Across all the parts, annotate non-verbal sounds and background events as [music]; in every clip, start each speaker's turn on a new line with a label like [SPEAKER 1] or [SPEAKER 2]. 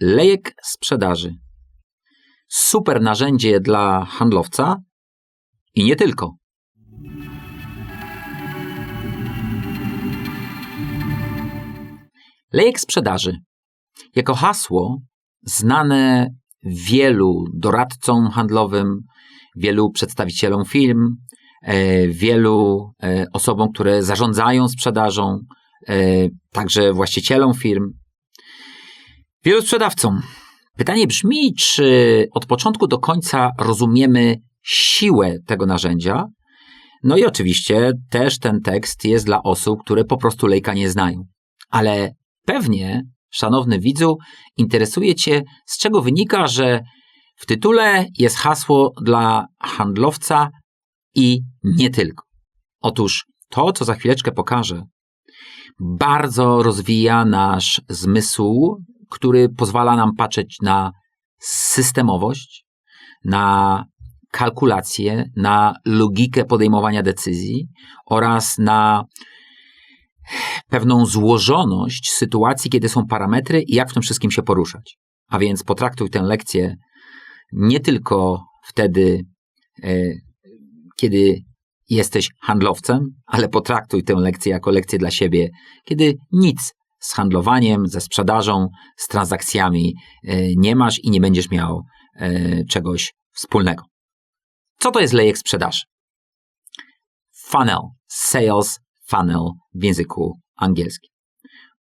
[SPEAKER 1] lejek sprzedaży. Super narzędzie dla handlowca i nie tylko. Lejek sprzedaży. Jako hasło znane wielu doradcom handlowym, wielu przedstawicielom firm, e, wielu e, osobom, które zarządzają sprzedażą, e, także właścicielom firm, wielu sprzedawcom. Pytanie brzmi, czy od początku do końca rozumiemy siłę tego narzędzia? No i oczywiście też ten tekst jest dla osób, które po prostu lejka nie znają. Ale pewnie, szanowny widzu, interesuje Cię, z czego wynika, że w tytule jest hasło dla handlowca i nie tylko. Otóż to, co za chwileczkę pokażę, bardzo rozwija nasz zmysł, który pozwala nam patrzeć na systemowość, na kalkulację, na logikę podejmowania decyzji oraz na pewną złożoność sytuacji, kiedy są parametry i jak w tym wszystkim się poruszać. A więc potraktuj tę lekcję nie tylko wtedy, e, kiedy jesteś handlowcem, ale potraktuj tę lekcję jako lekcję dla siebie, kiedy nic z handlowaniem, ze sprzedażą, z transakcjami e, nie masz i nie będziesz miał e, czegoś wspólnego. Co to jest lejek sprzedaży? Funnel, sales funnel w języku angielskim.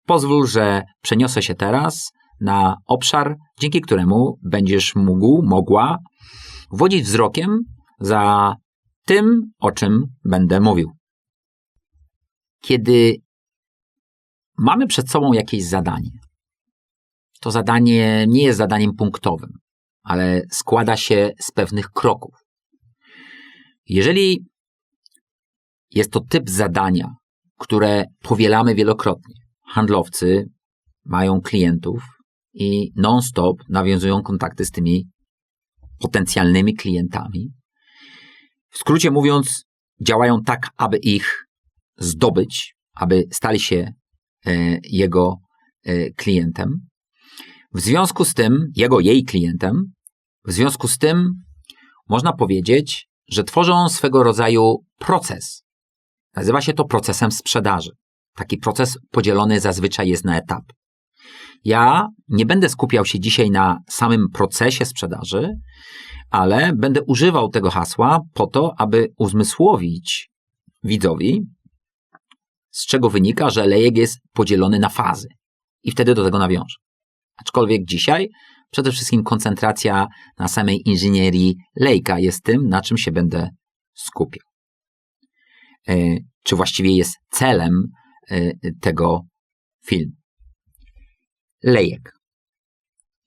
[SPEAKER 1] Pozwól, że przeniosę się teraz na obszar, dzięki któremu będziesz mógł, mogła wodzić wzrokiem za tym, o czym będę mówił. Kiedy mamy przed sobą jakieś zadanie, to zadanie nie jest zadaniem punktowym, ale składa się z pewnych kroków. Jeżeli jest to typ zadania, które powielamy wielokrotnie, handlowcy mają klientów i non-stop nawiązują kontakty z tymi potencjalnymi klientami. W skrócie mówiąc, działają tak, aby ich zdobyć, aby stali się jego e, klientem. W związku z tym, jego, jej klientem, w związku z tym można powiedzieć, że tworzą swego rodzaju proces. Nazywa się to procesem sprzedaży. Taki proces podzielony zazwyczaj jest na etapy. Ja nie będę skupiał się dzisiaj na samym procesie sprzedaży, ale będę używał tego hasła po to, aby uzmysłowić widzowi, z czego wynika, że lejek jest podzielony na fazy. I wtedy do tego nawiążę. Aczkolwiek dzisiaj przede wszystkim koncentracja na samej inżynierii lejka jest tym, na czym się będę skupiał. E, czy właściwie jest celem e, tego filmu. Lejek.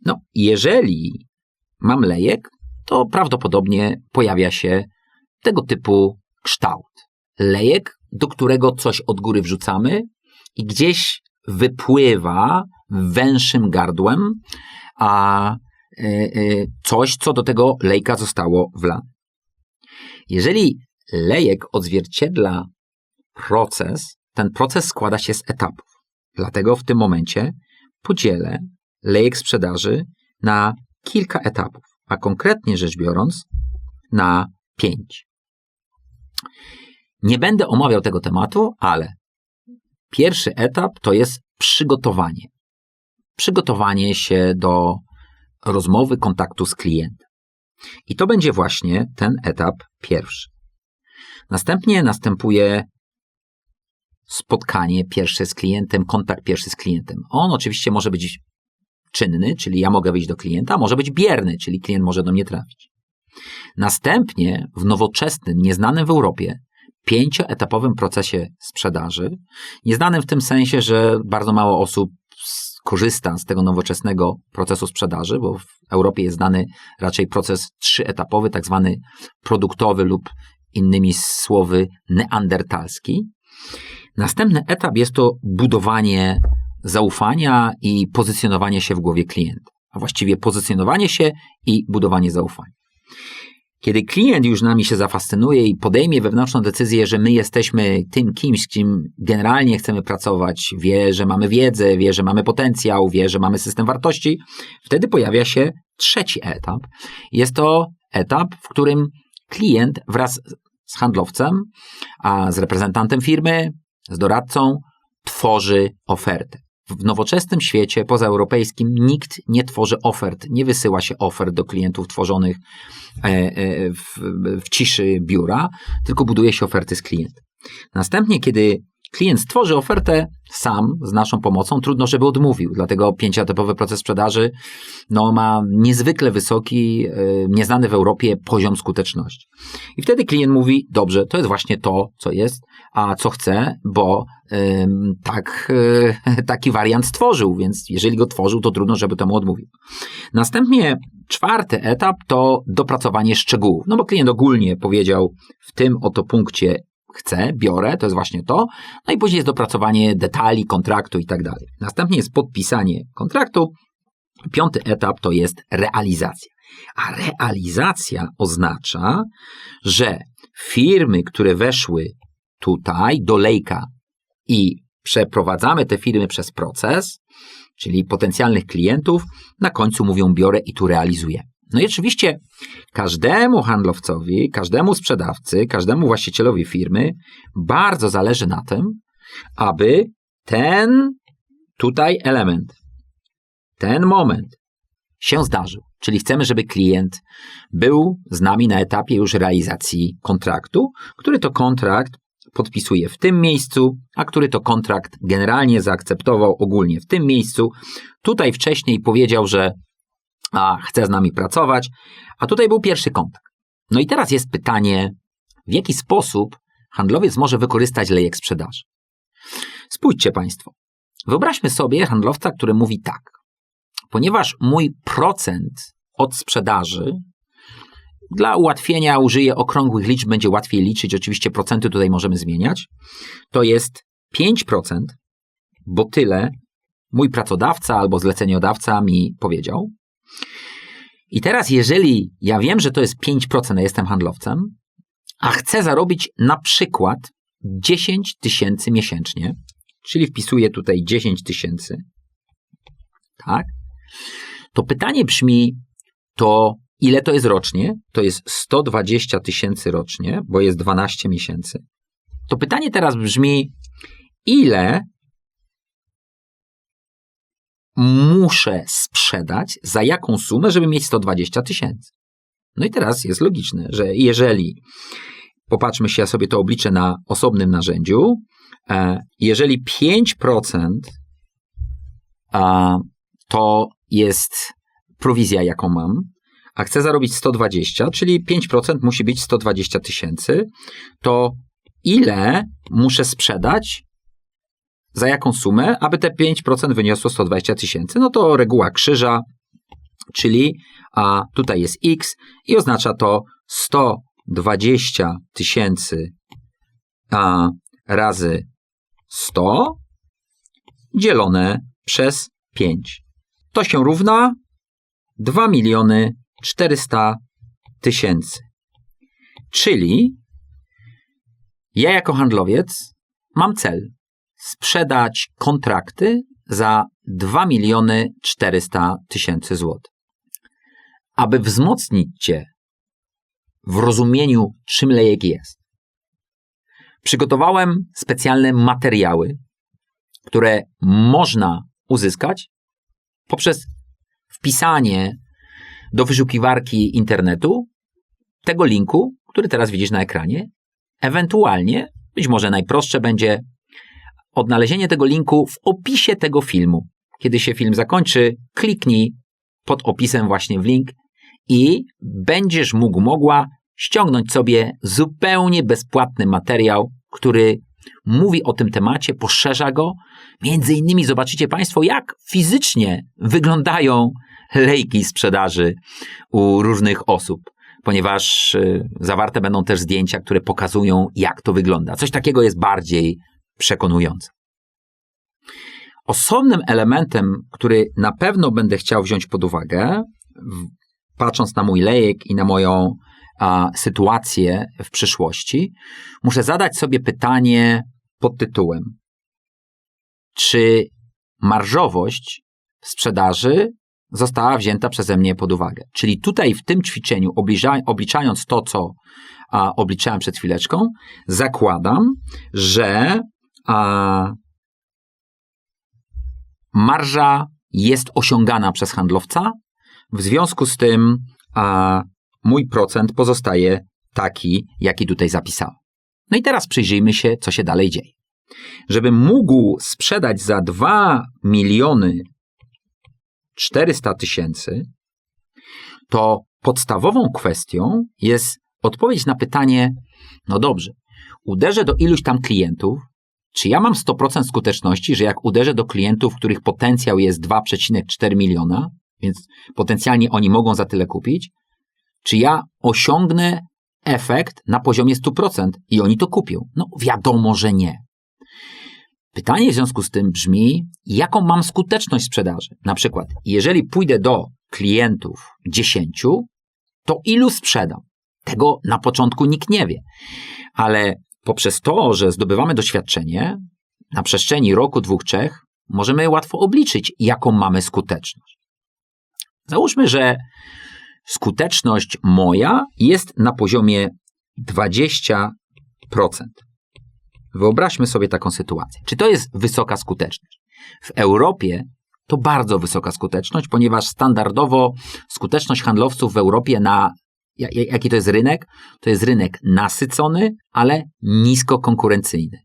[SPEAKER 1] No, jeżeli mam lejek, to prawdopodobnie pojawia się tego typu kształt. Lejek, do którego coś od góry wrzucamy i gdzieś wypływa węższym gardłem, a e, coś, co do tego lejka zostało wlane. Jeżeli lejek odzwierciedla proces, ten proces składa się z etapów. Dlatego w tym momencie podzielę lejek sprzedaży na kilka etapów, a konkretnie rzecz biorąc na pięć. Nie będę omawiał tego tematu, ale pierwszy etap to jest przygotowanie. Przygotowanie się do rozmowy, kontaktu z klientem. I to będzie właśnie ten etap pierwszy. Następnie następuje spotkanie pierwsze z klientem, kontakt pierwszy z klientem. On oczywiście może być czynny, czyli ja mogę wyjść do klienta, może być bierny, czyli klient może do mnie trafić. Następnie w nowoczesnym, nieznanym w Europie, pięcioetapowym procesie sprzedaży, nieznanym w tym sensie, że bardzo mało osób korzysta z tego nowoczesnego procesu sprzedaży, bo w Europie jest znany raczej proces trzyetapowy, tak zwany produktowy lub innymi słowy neandertalski. Następny etap jest to budowanie zaufania i pozycjonowanie się w głowie klienta, a właściwie pozycjonowanie się i budowanie zaufania. Kiedy klient już nami się zafascynuje i podejmie wewnętrzną decyzję, że my jesteśmy tym kimś, z kim generalnie chcemy pracować, wie, że mamy wiedzę, wie, że mamy potencjał, wie, że mamy system wartości, wtedy pojawia się trzeci etap. Jest to etap, w którym klient wraz z handlowcem, a z reprezentantem firmy, z doradcą tworzy ofertę. W nowoczesnym świecie pozaeuropejskim nikt nie tworzy ofert, nie wysyła się ofert do klientów tworzonych e, e, w, w ciszy biura, tylko buduje się oferty z klientem. Następnie, kiedy klient stworzy ofertę sam z naszą pomocą, trudno, żeby odmówił. Dlatego pięcioetapowy proces sprzedaży no, ma niezwykle wysoki, e, nieznany w Europie poziom skuteczności. I wtedy klient mówi: Dobrze, to jest właśnie to, co jest, a co chcę, bo tak, e, [laughs] taki wariant stworzył, więc jeżeli go tworzył, to trudno, żeby temu odmówił. Następnie czwarty etap to dopracowanie szczegółów. No bo klient ogólnie powiedział w tym oto punkcie chcę, biorę, to jest właśnie to. No i później jest dopracowanie detali, kontraktu i tak dalej. Następnie jest podpisanie kontraktu. Piąty etap to jest realizacja. A realizacja oznacza, że firmy, które weszły tutaj do lejka i przeprowadzamy te firmy przez proces, czyli potencjalnych klientów, na końcu mówią biorę i tu realizuję. No i oczywiście każdemu handlowcowi, każdemu sprzedawcy, każdemu właścicielowi firmy bardzo zależy na tym, aby ten tutaj element, ten moment się zdarzył. Czyli chcemy, żeby klient był z nami na etapie już realizacji kontraktu, który to kontrakt podpisuje w tym miejscu, a który to kontrakt generalnie zaakceptował ogólnie w tym miejscu. Tutaj wcześniej powiedział, że a chce z nami pracować, a tutaj był pierwszy kontakt. No i teraz jest pytanie, w jaki sposób handlowiec może wykorzystać lejek sprzedaży. Spójrzcie Państwo. Wyobraźmy sobie handlowca, który mówi tak. Ponieważ mój procent od sprzedaży dla ułatwienia użyję okrągłych liczb, będzie łatwiej liczyć. Oczywiście procenty tutaj możemy zmieniać. To jest 5%, bo tyle mój pracodawca albo zleceniodawca mi powiedział. I teraz, jeżeli ja wiem, że to jest 5%, a jestem handlowcem, a chcę zarobić na przykład 10 tysięcy miesięcznie, czyli wpisuję tutaj 10 tysięcy, tak? To pytanie brzmi, to ile to jest rocznie? To jest 120 tysięcy rocznie, bo jest 12 miesięcy. To pytanie teraz brzmi, ile muszę sprzedać, za jaką sumę, żeby mieć 120 tysięcy. No i teraz jest logiczne, że jeżeli popatrzmy się, ja sobie to obliczę na osobnym narzędziu, e, jeżeli 5% to jest prowizja, jaką mam, a chcę zarobić 120, czyli 5% musi być 120 tysięcy, to ile muszę sprzedać, za jaką sumę, aby te 5% wyniosło 120 tysięcy? No to reguła krzyża, czyli a tutaj jest x i oznacza to 120 tysięcy razy 100 dzielone przez 5. To się równa 2 miliony 400 tysięcy. Czyli ja jako handlowiec mam cel sprzedać kontrakty za 2 miliony 400 tysięcy złotych. Aby wzmocnić Cię w rozumieniu, czym lejek jest, przygotowałem specjalne materiały, które można uzyskać poprzez wpisanie do wyszukiwarki internetu tego linku, który teraz widzisz na ekranie. Ewentualnie, być może najprostsze będzie odnalezienie tego linku w opisie tego filmu. Kiedy się film zakończy, kliknij pod opisem właśnie w link i będziesz mógł, mogła ściągnąć sobie zupełnie bezpłatny materiał, który mówi o tym temacie, poszerza go. Między innymi zobaczycie Państwo, jak fizycznie wyglądają lejki sprzedaży u różnych osób, ponieważ y, zawarte będą też zdjęcia, które pokazują, jak to wygląda. Coś takiego jest bardziej przekonujące. Osobnym elementem, który na pewno będę chciał wziąć pod uwagę, patrząc na mój lejek i na moją a, sytuację w przyszłości, muszę zadać sobie pytanie pod tytułem: czy marżowość sprzedaży została wzięta przeze mnie pod uwagę? Czyli tutaj w tym ćwiczeniu, obliczając to, co a, obliczałem przed chwileczką, zakładam, że a, marża jest osiągana przez handlowca, w związku z tym a, mój procent pozostaje taki, jaki tutaj zapisałem. No i teraz przyjrzyjmy się, co się dalej dzieje. Żebym mógł sprzedać za 2 miliony 400 tysięcy, to podstawową kwestią jest odpowiedź na pytanie: no dobrze, uderzę do iluś tam klientów, czy ja mam 100% skuteczności, że jak uderzę do klientów, których potencjał jest 2,4 miliona, więc potencjalnie oni mogą za tyle kupić, czy ja osiągnę efekt na poziomie 100% i oni to kupią? No wiadomo, że nie. Pytanie w związku z tym brzmi, jaką mam skuteczność sprzedaży? Na przykład, jeżeli pójdę do klientów 10, to ilu sprzedam? Tego na początku nikt nie wie. Ale poprzez to, że zdobywamy doświadczenie, na przestrzeni roku, dwóch, trzech, możemy łatwo obliczyć, jaką mamy skuteczność. Załóżmy, że skuteczność moja jest na poziomie 20%. Wyobraźmy sobie taką sytuację. Czy to jest wysoka skuteczność? W Europie to bardzo wysoka skuteczność, ponieważ standardowo skuteczność handlowców w Europie na jaki to jest rynek? To jest rynek nasycony, ale nisko konkurencyjny.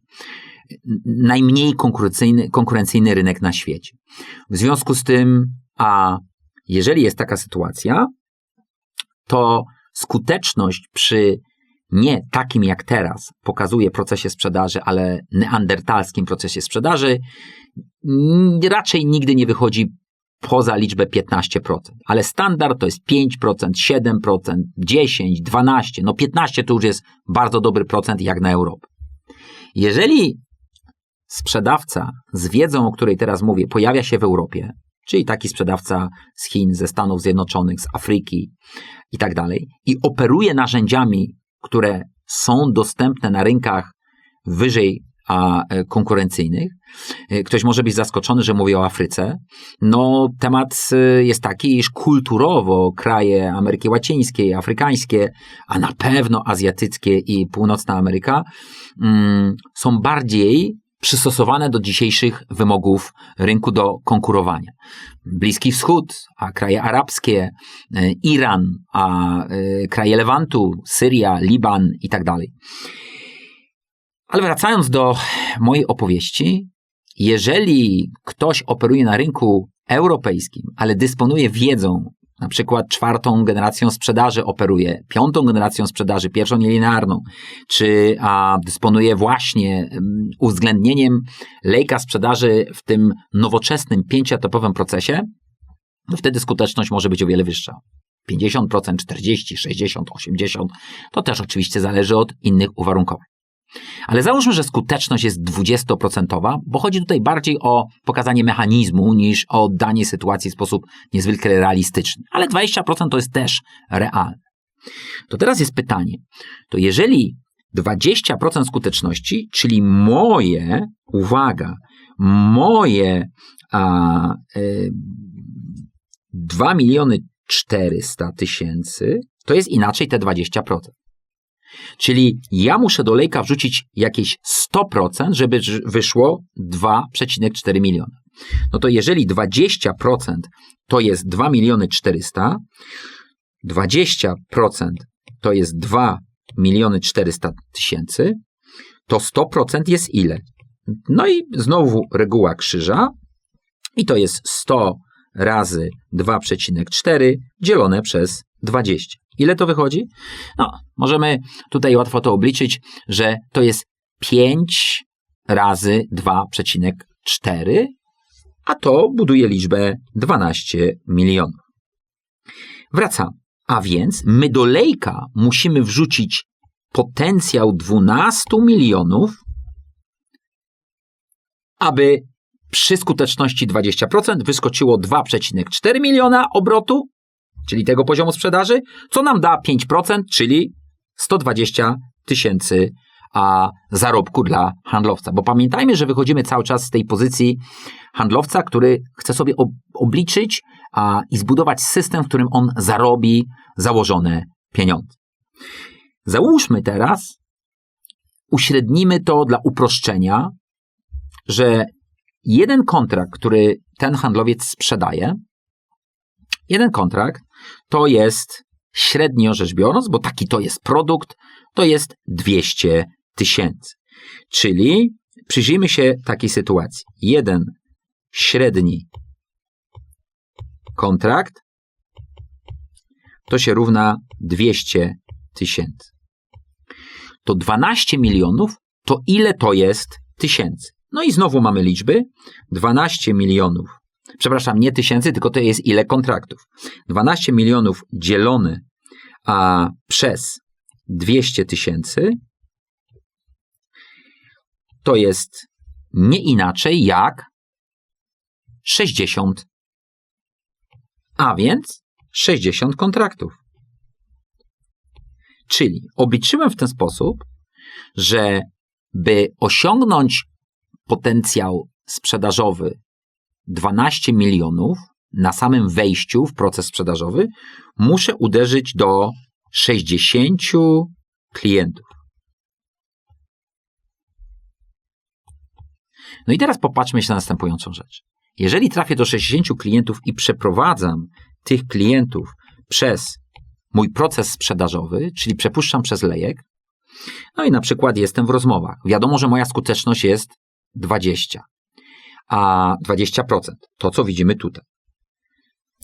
[SPEAKER 1] Najmniej konkurencyjny, konkurencyjny rynek na świecie. W związku z tym, a jeżeli jest taka sytuacja, to skuteczność przy nie takim jak teraz pokazuje procesie sprzedaży, ale neandertalskim procesie sprzedaży, raczej nigdy nie wychodzi poza liczbę 15%. Ale standard to jest 5%, 7%, 10, 12, no 15 to już jest bardzo dobry procent jak na Europę. Jeżeli sprzedawca z wiedzą, o której teraz mówię, pojawia się w Europie, czyli taki sprzedawca z Chin, ze Stanów Zjednoczonych, z Afryki i tak dalej, i operuje narzędziami, które są dostępne na rynkach wyżej a e, konkurencyjnych. E, ktoś może być zaskoczony, że mówię o Afryce. No, temat e, jest taki, iż kulturowo kraje Ameryki Łacińskiej, afrykańskie, a na pewno azjatyckie i północna Ameryka mm, są bardziej przystosowane do dzisiejszych wymogów rynku do konkurowania. Bliski Wschód, a kraje arabskie, Iran, a kraje Lewantu, Syria, Liban i tak dalej. Ale wracając do mojej opowieści, jeżeli ktoś operuje na rynku europejskim, ale dysponuje wiedzą, na przykład czwartą generacją sprzedaży operuje, piątą generacją sprzedaży, pierwszą nielinearną, czy a, dysponuje właśnie um, uwzględnieniem lejka sprzedaży w tym nowoczesnym, pięcioetapowym procesie, no wtedy skuteczność może być o wiele wyższa. 50%, 40, 60, 80, to też oczywiście zależy od innych uwarunkowań. Ale załóżmy, że skuteczność jest 20%, bo chodzi tutaj bardziej o pokazanie mechanizmu niż o oddanie sytuacji w sposób niezwykle realistyczny. Ale 20% to jest też realne. To teraz jest pytanie, to jeżeli 20% skuteczności, czyli moje, uwaga, moje a, y, 2 miliony 400 tysięcy, to jest inaczej te 20%. Czyli ja muszę do lejka wrzucić jakieś 100%, żeby wyszło 2,4 miliona. No to jeżeli 20% to jest 2 miliony 400, 20% to jest 2 miliony 400 tysięcy, to 100% jest ile? No i znowu reguła krzyża i to jest 100 razy 2,4 dzielone przez 20. Ile to wychodzi? No, możemy tutaj łatwo to obliczyć, że to jest 5 razy 2,4, a to buduje liczbę 12 milionów. Wracam. A więc my do lejka musimy wrzucić potencjał 12 milionów, aby przy skuteczności 20% wyskoczyło 2,4 miliona obrotu czyli tego poziomu sprzedaży, co nam da 5%, czyli 120 tysięcy a zarobku dla handlowca. Bo pamiętajmy, że wychodzimy cały czas z tej pozycji handlowca, który chce sobie obliczyć a, i zbudować system, w którym on zarobi założone pieniądze. Załóżmy teraz, uśrednimy to dla uproszczenia, że jeden kontrakt, który ten handlowiec sprzedaje, jeden kontrakt to jest średnio rzecz biorąc, bo taki to jest produkt, to jest 200 tysięcy. Czyli przyjrzyjmy się takiej sytuacji. Jeden średni kontrakt to się równa 200 tysięcy. To 12 milionów to ile to jest tysięcy? No i znowu mamy liczby. 12 milionów, przepraszam, nie tysięcy, tylko to jest ile kontraktów. 12 milionów dzielone a przez 200 tysięcy to jest nie inaczej jak 60. A więc 60 kontraktów. Czyli obliczyłem w ten sposób, że by osiągnąć potencjał sprzedażowy 12 milionów na samym wejściu w proces sprzedażowy, muszę uderzyć do 60 klientów. No i teraz popatrzmy się na następującą rzecz. Jeżeli trafię do 60 klientów i przeprowadzam tych klientów przez mój proces sprzedażowy, czyli przepuszczam przez lejek, no i na przykład jestem w rozmowach. Wiadomo, że moja skuteczność jest 20, a 20% to, co widzimy tutaj.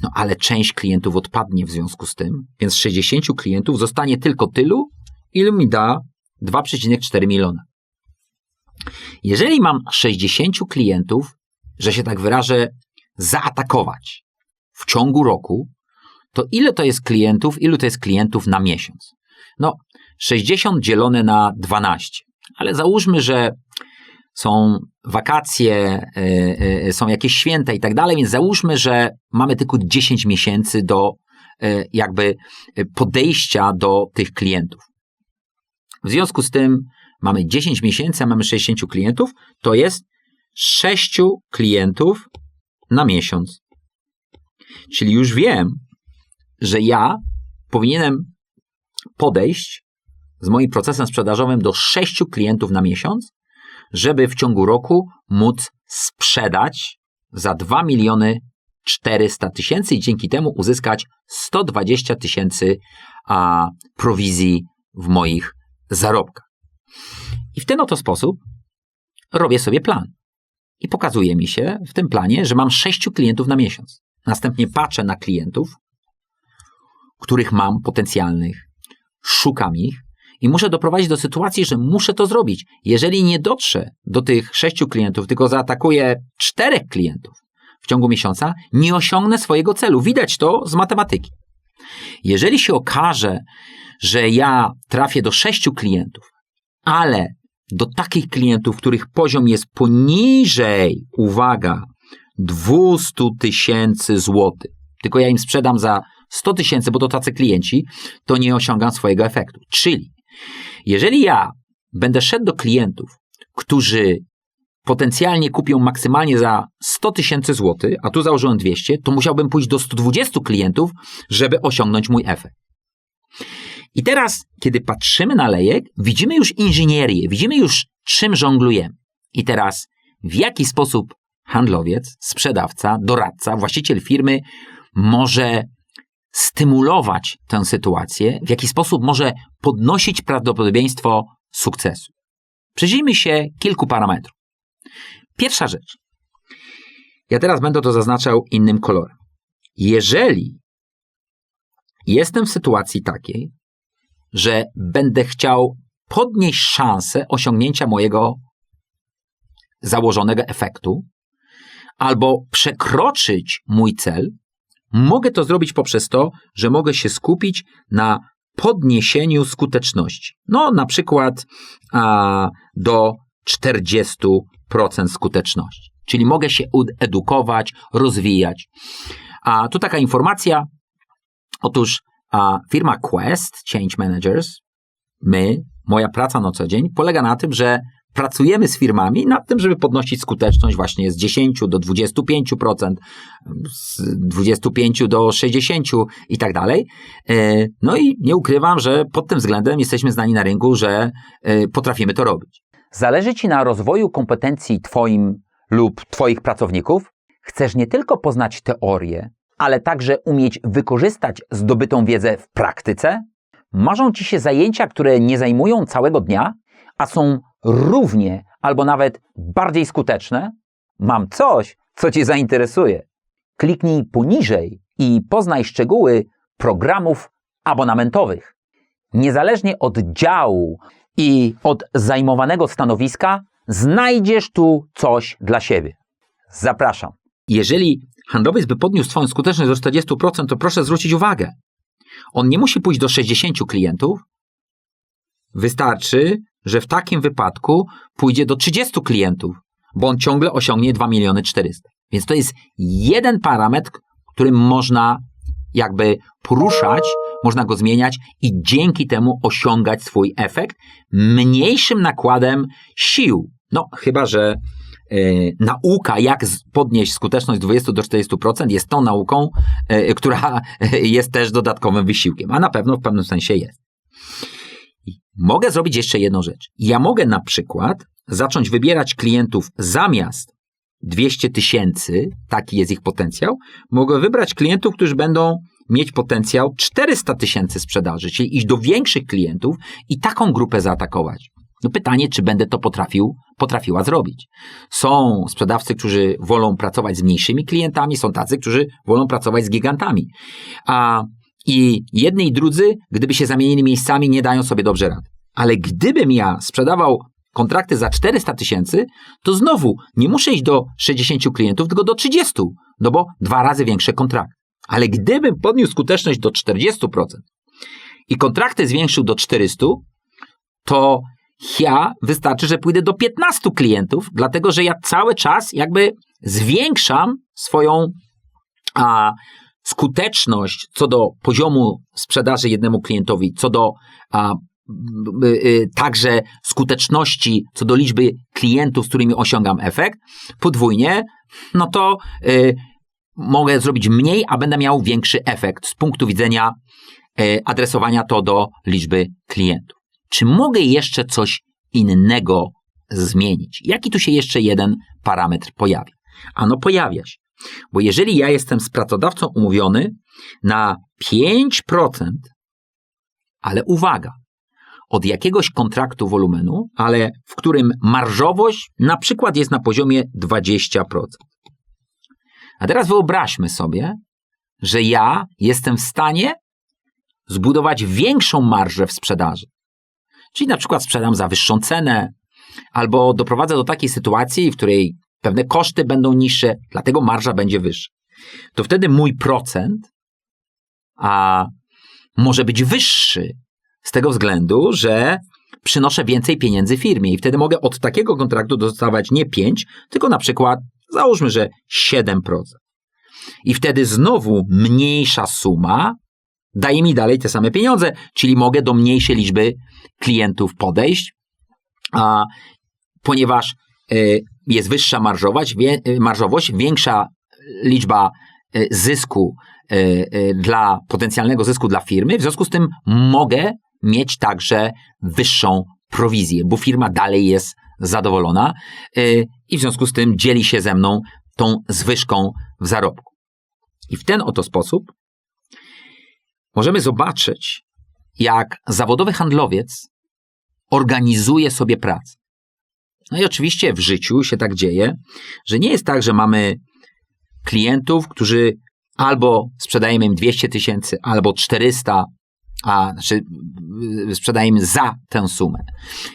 [SPEAKER 1] No ale część klientów odpadnie w związku z tym, więc 60 klientów zostanie tylko tylu, ilu mi da 2,4 miliona. Jeżeli mam 60 klientów, że się tak wyrażę, zaatakować w ciągu roku, to ile to jest klientów, ilu to jest klientów na miesiąc? No, 60 dzielone na 12, ale załóżmy, że są wakacje, e, e, są jakieś święta i tak dalej, więc załóżmy, że mamy tylko 10 miesięcy do e, jakby podejścia do tych klientów. W związku z tym mamy 10 miesięcy, a mamy 60 klientów, to jest 6 klientów na miesiąc. Czyli już wiem, że ja powinienem podejść z moim procesem sprzedażowym do 6 klientów na miesiąc, żeby w ciągu roku móc sprzedać za 2 miliony 400 tysięcy i dzięki temu uzyskać 120 tysięcy prowizji w moich zarobkach. I w ten oto sposób robię sobie plan. I pokazuje mi się w tym planie, że mam 6 klientów na miesiąc. Następnie patrzę na klientów, których mam potencjalnych, szukam ich i muszę doprowadzić do sytuacji, że muszę to zrobić. Jeżeli nie dotrze do tych sześciu klientów, tylko zaatakuję czterech klientów w ciągu miesiąca, nie osiągnę swojego celu. Widać to z matematyki. Jeżeli się okaże, że ja trafię do sześciu klientów, ale do takich klientów, których poziom jest poniżej, uwaga, 200 tysięcy złotych, tylko ja im sprzedam za 100 tysięcy, bo to tacy klienci, to nie osiągam swojego efektu. Czyli jeżeli ja będę szedł do klientów, którzy potencjalnie kupią maksymalnie za 100 tysięcy złotych, a tu założyłem 200, to musiałbym pójść do 120 klientów, żeby osiągnąć mój efekt. I teraz, kiedy patrzymy na lejek, widzimy już inżynierię, widzimy już czym żonglujemy. I teraz, w jaki sposób handlowiec, sprzedawca, doradca, właściciel firmy może stymulować tę sytuację, w jaki sposób może podnosić prawdopodobieństwo sukcesu. Przyjrzyjmy się kilku parametrów. Pierwsza rzecz. Ja teraz będę to zaznaczał innym kolorem. Jeżeli jestem w sytuacji takiej, że będę chciał podnieść szansę osiągnięcia mojego założonego efektu, albo przekroczyć mój cel, Mogę to zrobić poprzez to, że mogę się skupić na podniesieniu skuteczności. No, na przykład a, do 40% skuteczności. Czyli mogę się edukować, rozwijać. A tu taka informacja. Otóż a, firma Quest Change Managers, my, moja praca na co dzień, polega na tym, że pracujemy z firmami nad tym, żeby podnosić skuteczność właśnie z 10 do 25%, z 25 do 60 i tak dalej. E, no i nie ukrywam, że pod tym względem jesteśmy znani na rynku, że e, potrafimy to robić. Zależy Ci na rozwoju kompetencji Twoim lub Twoich pracowników? Chcesz nie tylko poznać teorię, ale także umieć wykorzystać zdobytą wiedzę w praktyce? Marzą Ci się zajęcia, które nie zajmują całego dnia, a są równie albo nawet bardziej skuteczne? Mam coś, co Cię zainteresuje. Kliknij poniżej i poznaj szczegóły programów abonamentowych. Niezależnie od działu i od zajmowanego stanowiska, znajdziesz tu coś dla siebie. Zapraszam. Jeżeli handlowiec by podniósł Twoją skuteczność do 40%, to proszę zwrócić uwagę. On nie musi pójść do 60 klientów. Wystarczy, że w takim wypadku pójdzie do 30 klientów, bo on ciągle osiągnie 2 miliony 400. Więc to jest jeden parametr, którym można jakby poruszać, można go zmieniać i dzięki temu osiągać swój efekt mniejszym nakładem sił. No, chyba że e, nauka, jak podnieść skuteczność z 20 do 40% jest tą nauką, e, która [laughs] jest też dodatkowym wysiłkiem, a na pewno w pewnym sensie jest. Mogę zrobić jeszcze jedną rzecz. Ja mogę na przykład zacząć wybierać klientów zamiast 200 tysięcy, taki jest ich potencjał, mogę wybrać klientów, którzy będą mieć potencjał 400 tysięcy sprzedaży, czyli iść do większych klientów i taką grupę zaatakować. No pytanie, czy będę to potrafił, potrafiła zrobić. Są sprzedawcy, którzy wolą pracować z mniejszymi klientami, są tacy, którzy wolą pracować z gigantami. A i jedni i drudzy, gdyby się zamienili miejscami, nie dają sobie dobrze rady. Ale gdybym ja sprzedawał kontrakty za 400 tysięcy, to znowu nie muszę iść do 60 klientów, tylko do 30, no bo dwa razy większe kontrakty. Ale gdybym podniósł skuteczność do 40% i kontrakty zwiększył do 400, to ja wystarczy, że pójdę do 15 klientów, dlatego że ja cały czas jakby zwiększam swoją a, skuteczność co do poziomu sprzedaży jednemu klientowi, co do a, y, y, także skuteczności co do liczby klientów, z którymi osiągam efekt, podwójnie, no to y, mogę zrobić mniej, a będę miał większy efekt z punktu widzenia y, adresowania to do liczby klientów. Czy mogę jeszcze coś innego zmienić? Jaki tu się jeszcze jeden parametr pojawia? Ano pojawia się. Bo jeżeli ja jestem z pracodawcą umówiony na 5%, ale uwaga, od jakiegoś kontraktu wolumenu, ale w którym marżowość na przykład jest na poziomie 20%. A teraz wyobraźmy sobie, że ja jestem w stanie zbudować większą marżę w sprzedaży. Czyli na przykład sprzedam za wyższą cenę, albo doprowadzę do takiej sytuacji, w której pewne koszty będą niższe, dlatego marża będzie wyższa. To wtedy mój procent a może być wyższy z tego względu, że przynoszę więcej pieniędzy firmie i wtedy mogę od takiego kontraktu dostawać nie 5, tylko na przykład załóżmy, że 7%. I wtedy znowu mniejsza suma daje mi dalej te same pieniądze, czyli mogę do mniejszej liczby klientów podejść, a, ponieważ jest wyższa marżowość, wie, marżowość większa liczba y, zysku y, y, dla potencjalnego zysku dla firmy, w związku z tym mogę mieć także wyższą prowizję, bo firma dalej jest zadowolona i w związku z tym dzieli się ze mną tą zwyżką w zarobku. I w ten oto sposób możemy zobaczyć, jak zawodowy handlowiec organizuje sobie pracę. No i oczywiście w życiu się tak dzieje, że nie jest tak, że mamy klientów, którzy albo sprzedajemy im 200 tysięcy, albo 400, a znaczy y, sprzedajemy za tę sumę.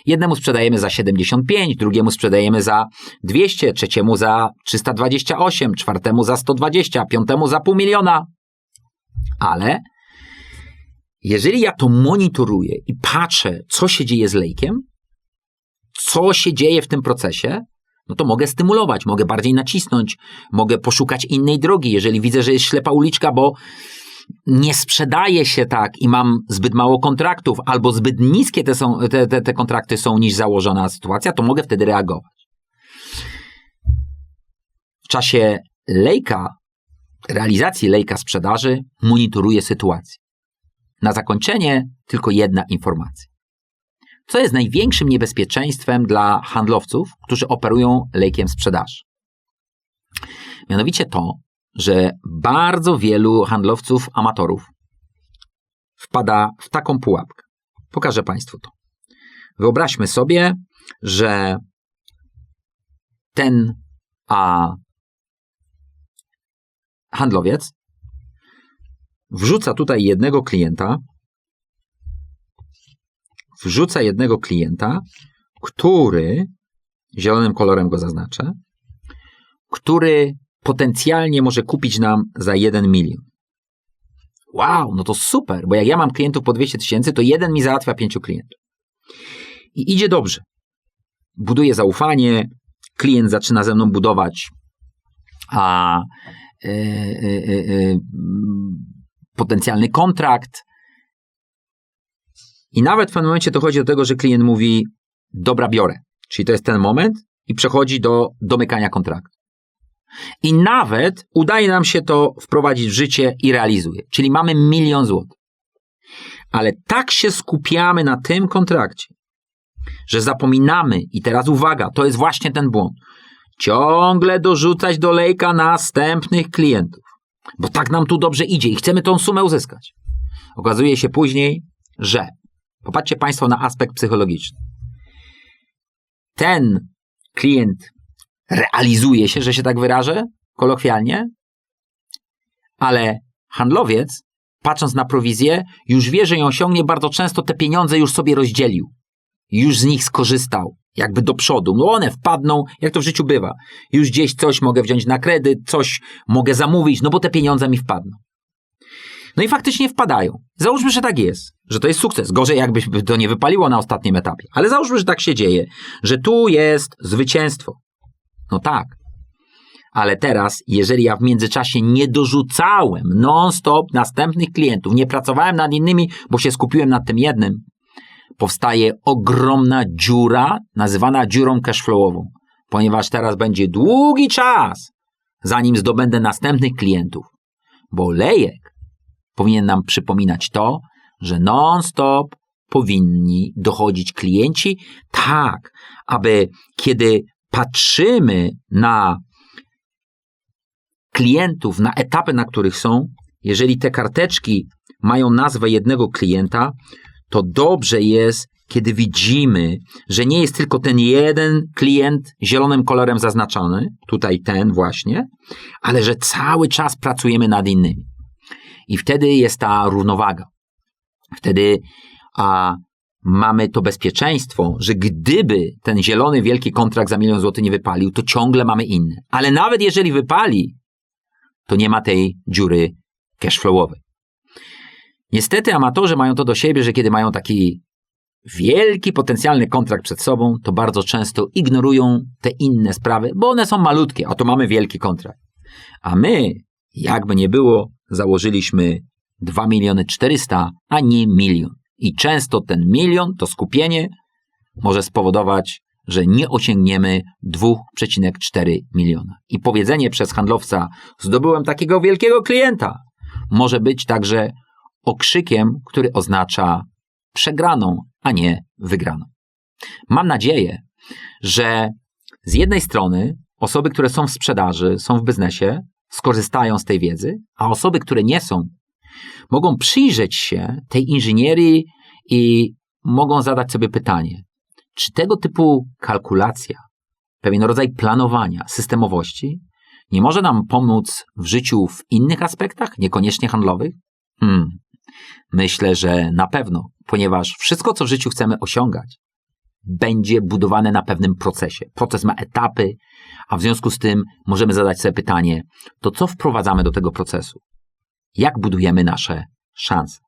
[SPEAKER 1] Jednemu sprzedajemy za 75, drugiemu sprzedajemy za 200, trzeciemu za 328, czwartemu za 120, piątemu za pół miliona. Ale jeżeli ja to monitoruję i patrzę, co się dzieje z lejkiem, co się dzieje w tym procesie, no to mogę stymulować, mogę bardziej nacisnąć, mogę poszukać innej drogi, jeżeli widzę, że jest ślepa uliczka, bo nie sprzedaje się tak i mam zbyt mało kontraktów, albo zbyt niskie te, są, te, te, te kontrakty są niż założona sytuacja, to mogę wtedy reagować. W czasie lejka, realizacji lejka sprzedaży, monitoruję sytuację. Na zakończenie tylko jedna informacja. Co jest największym niebezpieczeństwem dla handlowców, którzy operują lejkiem sprzedaży? Mianowicie to, że bardzo wielu handlowców amatorów wpada w taką pułapkę. Pokażę Państwu to. Wyobraźmy sobie, że ten a handlowiec wrzuca tutaj jednego klienta, wrzuca jednego klienta, który, zielonym kolorem go zaznaczę, który potencjalnie może kupić nam za 1 milion. Wow, no to super, bo jak ja mam klientów po 200 tysięcy, to jeden mi załatwia pięciu klientów. I idzie dobrze. Buduje zaufanie, klient zaczyna ze mną budować a, e, e, e, potencjalny kontrakt. I nawet w pewnym momencie dochodzi do tego, że klient mówi: Dobra, biorę. Czyli to jest ten moment i przechodzi do domykania kontraktu. I nawet udaje nam się to wprowadzić w życie i realizuje. Czyli mamy milion złotych. Ale tak się skupiamy na tym kontrakcie, że zapominamy, i teraz uwaga, to jest właśnie ten błąd, ciągle dorzucać do lejka następnych klientów, bo tak nam tu dobrze idzie i chcemy tą sumę uzyskać. Okazuje się później, że, popatrzcie Państwo na aspekt psychologiczny. Ten klient realizuje się, że się tak wyrażę, kolokwialnie, ale handlowiec, patrząc na prowizję, już wie, że ją osiągnie bardzo często, te pieniądze już sobie rozdzielił. Już z nich skorzystał, jakby do przodu. No one wpadną, jak to w życiu bywa. Już gdzieś coś mogę wziąć na kredyt, coś mogę zamówić, no bo te pieniądze mi wpadną. No i faktycznie wpadają. Załóżmy, że tak jest, że to jest sukces. Gorzej, jakby to nie wypaliło na ostatnim etapie. Ale załóżmy, że tak się dzieje, że tu jest zwycięstwo. No tak. Ale teraz, jeżeli ja w międzyczasie nie dorzucałem non-stop następnych klientów, nie pracowałem nad innymi, bo się skupiłem nad tym jednym, powstaje ogromna dziura, nazywana dziurą cashflowową, ponieważ teraz będzie długi czas, zanim zdobędę następnych klientów. Bo lejek powinien nam przypominać to, że non-stop powinni dochodzić klienci, tak, aby kiedy patrzymy na klientów, na etapy, na których są, jeżeli te karteczki mają nazwę jednego klienta, to dobrze jest, kiedy widzimy, że nie jest tylko ten jeden klient zielonym kolorem zaznaczony, tutaj ten właśnie, ale że cały czas pracujemy nad innymi. I wtedy jest ta równowaga. Wtedy a, mamy to bezpieczeństwo, że gdyby ten zielony wielki kontrakt za milion złotych nie wypalił, to ciągle mamy inny. Ale nawet jeżeli wypali, to nie ma tej dziury cashflowowej. Niestety amatorzy mają to do siebie, że kiedy mają taki wielki potencjalny kontrakt przed sobą, to bardzo często ignorują te inne sprawy, bo one są malutkie, a to mamy wielki kontrakt. A my, jakby nie było, założyliśmy 2 miliony 400, a nie milion. I często ten milion, to skupienie, może spowodować, że nie osiągniemy 2,4 miliona. I powiedzenie przez handlowca: Zdobyłem takiego wielkiego klienta, może być także okrzykiem, który oznacza przegraną, a nie wygraną. Mam nadzieję, że z jednej strony osoby, które są w sprzedaży, są w biznesie, skorzystają z tej wiedzy, a osoby, które nie są, mogą przyjrzeć się tej inżynierii i mogą zadać sobie pytanie, czy tego typu kalkulacja, pewien rodzaj planowania, systemowości nie może nam pomóc w życiu w innych aspektach, niekoniecznie handlowych? Hmm. Myślę, że na pewno, ponieważ wszystko, co w życiu chcemy osiągać, będzie budowane na pewnym procesie. Proces ma etapy, a w związku z tym możemy zadać sobie pytanie, to co wprowadzamy do tego procesu? Jak budujemy nasze szanse?